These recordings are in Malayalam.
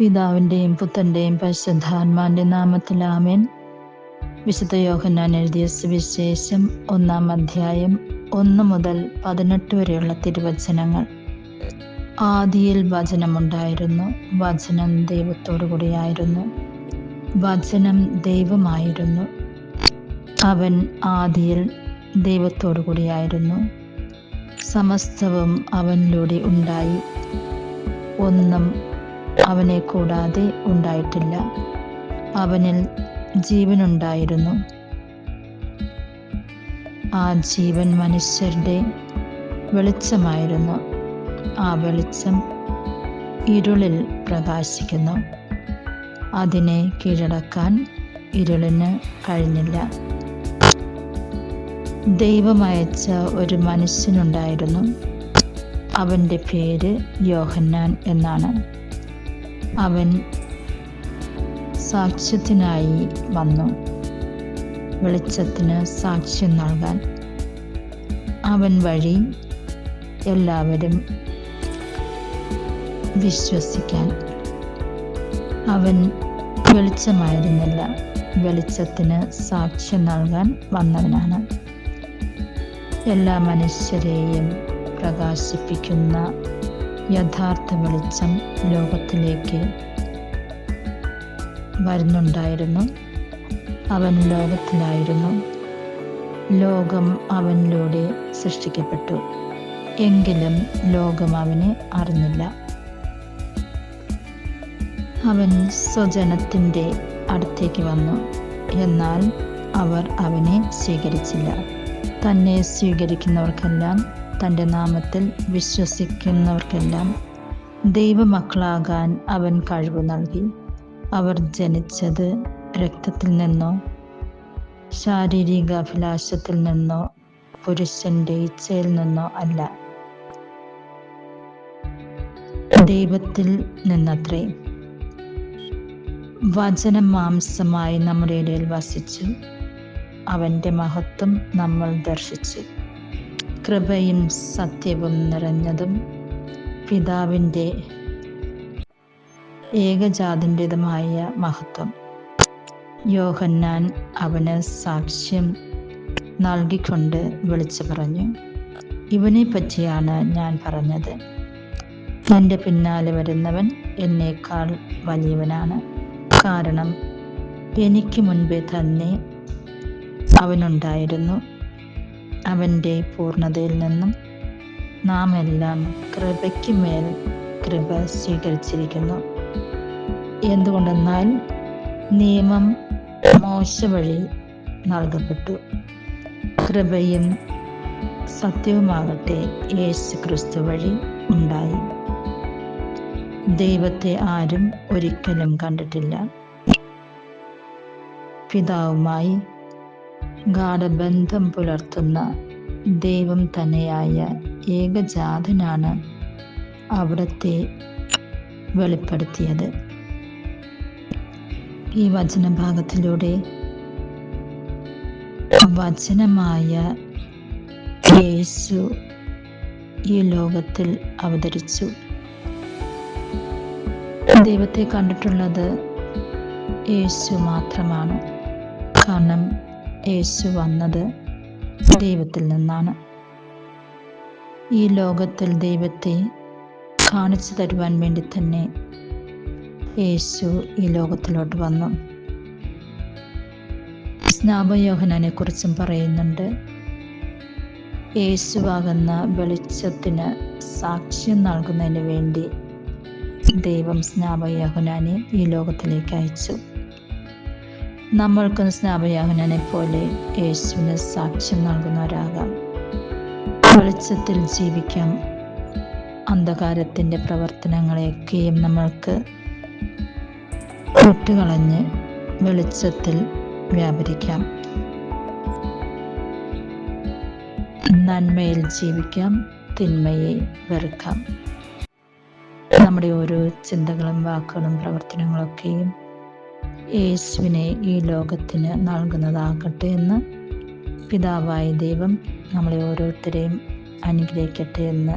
പിതാവിന്റെയും പുത്രന്റെയും പരിശുദ്ധാത്മാന്റെ നാമത്തിൽ ആമേൻ. വിശുദ്ധ യോഹന്നാൻ എഴുതിയ സുവിശേഷം ഒന്നാം അധ്യായം ഒന്ന് മുതൽ പതിനെട്ട് വരെയുള്ള തിരുവചനങ്ങൾ. ആദിയിൽ വചനമുണ്ടായിരുന്നു വചനം ദൈവത്തോടു കൂടിയായിരുന്നു വചനം ദൈവമായിരുന്നു. അവൻ ആദിയിൽ ദൈവത്തോടു കൂടിയായിരുന്നു സമസ്തവും അവനിലൂടെ ഉണ്ടായി. ഒന്നും അവനെ കൂടാതെ ഉണ്ടായിട്ടില്ല. അവനിൽ ജീവനുണ്ടായിരുന്നു. ആ ജീവൻ മനുഷ്യരുടെ വെളിച്ചമായിരുന്നു. ആ വെളിച്ചം ഇരുളിൽ പ്രകാശിക്കുന്നു. അതിനെ കീഴടക്കാൻ ഇരുളിന് കഴിഞ്ഞില്ല. ദൈവമയച്ച ഒരു മനുഷ്യനുണ്ടായിരുന്നു. അവന്റെ പേര് യോഹന്നാൻ എന്നാണ്. അവൻ സാക്ഷ്യത്തിനായി വന്നു. വെളിച്ചത്തിന് സാക്ഷ്യം നൽകാൻ അവൻ വഴി എല്ലാവരും വിശ്വസിക്കാൻ. അവൻ വെളിച്ചമായിരുന്നില്ല. വെളിച്ചത്തിന് സാക്ഷ്യം നൽകാൻ വന്നവനാണ്. എല്ലാ മനുഷ്യരെയും പ്രകാശിപ്പിക്കുന്ന യഥാർത്ഥ വെളിച്ചം ലോകത്തിലേക്ക് വരുന്നുണ്ടായിരുന്നു. അവൻ ലോകത്തിലായിരുന്നു. ലോകം അവനിലൂടെ സൃഷ്ടിക്കപ്പെട്ടു. എങ്കിലും ലോകം അവനെ അറിഞ്ഞില്ല. അവൻ സ്വജനത്തിന്റെ അടുത്തേക്ക് വന്നു. എന്നാൽ അവർ അവനെ സ്വീകരിച്ചില്ല. തന്നെ സ്വീകരിക്കുന്നവർക്കെല്ലാം തന്റെ നാമത്തിൽ വിശ്വസിക്കുന്നവർക്കെല്ലാം ദൈവമക്കളാകാൻ അവൻ കഴിവ് നൽകി. അവർ ജനിച്ചത് രക്തത്തിൽ നിന്നോ ശാരീരിക അഭിലാഷത്തിൽ നിന്നോ പുരുഷന്റെ ഇച്ഛയിൽ നിന്നോ അല്ല. ദൈവത്തിൽ നിന്നത്രേ. വചനം മാംസമായി നമ്മുടെ ഇടയിൽ വസിച്ചു. അവന്റെ മഹത്വം നമ്മൾ ദർശിച്ചു. കൃപയും സത്യവും നിറഞ്ഞതും പിതാവിന്റെ ഏകജാതിന്റെതുമായ മഹത്വം. യോഹന്നാൻ അവന് സാക്ഷ്യം നൽകിക്കൊണ്ട് വിളിച്ചു പറഞ്ഞു ഇവനെ പറ്റിയാണ് ഞാൻ പറഞ്ഞത്. എന്റെ പിന്നാലെ വരുന്നവൻ എന്നേക്കാൾ വലിയവനാണ്. കാരണം എനിക്ക് മുൻപേ തന്നെ അവനുണ്ടായിരുന്നു. അവന്റെ പൂർണതയിൽ നിന്നും നാം എല്ലാം കൃപയ്ക്ക് മേൽ കൃപ സ്വീകരിച്ചിരിക്കുന്നു. എന്തുകൊണ്ടെന്നാൽ നിയമം മോശ വഴി നൽകപ്പെട്ടു. കൃപയും സത്യവുമാകട്ടെ യേശു ക്രിസ്തു വഴി ഉണ്ടായി. ദൈവത്തെ ആരും ഒരിക്കലും കണ്ടിട്ടില്ല. പിതാവുമായി ഗാഠബന്ധം പുലർത്തുന്ന ദൈവം തന്നെയായ ഏകജാതനാണ് അവിടത്തെ വെളിപ്പെടുത്തിയത്. ഈ വചനഭാഗത്തിലൂടെ വചനമായ യേശു ഈ ലോകത്തിൽ അവതരിച്ചു. ദൈവത്തെ കണ്ടിട്ടുള്ളത് യേശു മാത്രമാണ്. കാരണം യേശു വന്നത് ദൈവത്തിൽ നിന്നാണ്. ഈ ലോകത്തിൽ ദൈവത്തെ കാണിച്ചു തരുവാൻ വേണ്ടി തന്നെ യേശു ഈ ലോകത്തിലോട്ട് വന്നു. സ്നാപയോഹനനെ കുറിച്ചും പറയുന്നുണ്ട് യേശുവാകുന്ന വെളിച്ചത്തിന് സാക്ഷ്യം നൽകുന്നതിന് വേണ്ടി ദൈവം സ്നാപയോഹനാനെ ഈ ലോകത്തിലേക്ക് അയച്ചു. നമ്മൾക്കും സ്നാപയാഹനനെ പോലെ യേശുവിന് സാക്ഷ്യം നൽകുന്നവരാകാം. വെളിച്ചത്തിൽ ജീവിക്കാം. അന്ധകാരത്തിന്റെ പ്രവർത്തനങ്ങളെയൊക്കെയും നമ്മൾക്ക് വിട്ടുകളഞ്ഞ് വെളിച്ചത്തിൽ വ്യാപരിക്കാം. നന്മയിൽ ജീവിക്കാം തിന്മയെ വെറുക്കാം. നമ്മുടെ ഓരോ ചിന്തകളും വാക്കുകളും പ്രവർത്തനങ്ങളൊക്കെയും യേശുവിനെ ഈ ലോകത്തിന് നൽകുന്നതാകട്ടെ എന്ന് പിതാവായ ദൈവം നമ്മളെ ഓരോരുത്തരെയും അനുഗ്രഹിക്കട്ടെ എന്ന്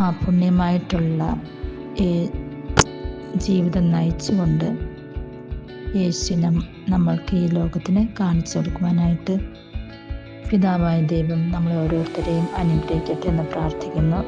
ആ പുണ്യമായിട്ടുള്ള ജീവിതം നയിച്ചുകൊണ്ട് യേശുവിനെ നമ്മൾക്ക് ഈ ലോകത്തിന് കാണിച്ചു കൊടുക്കുവാനായിട്ട് പിതാവായ ദൈവം നമ്മളെ ഓരോരുത്തരെയും അനുഗ്രഹിക്കട്ടെ എന്ന് പ്രാർത്ഥിക്കുന്നു.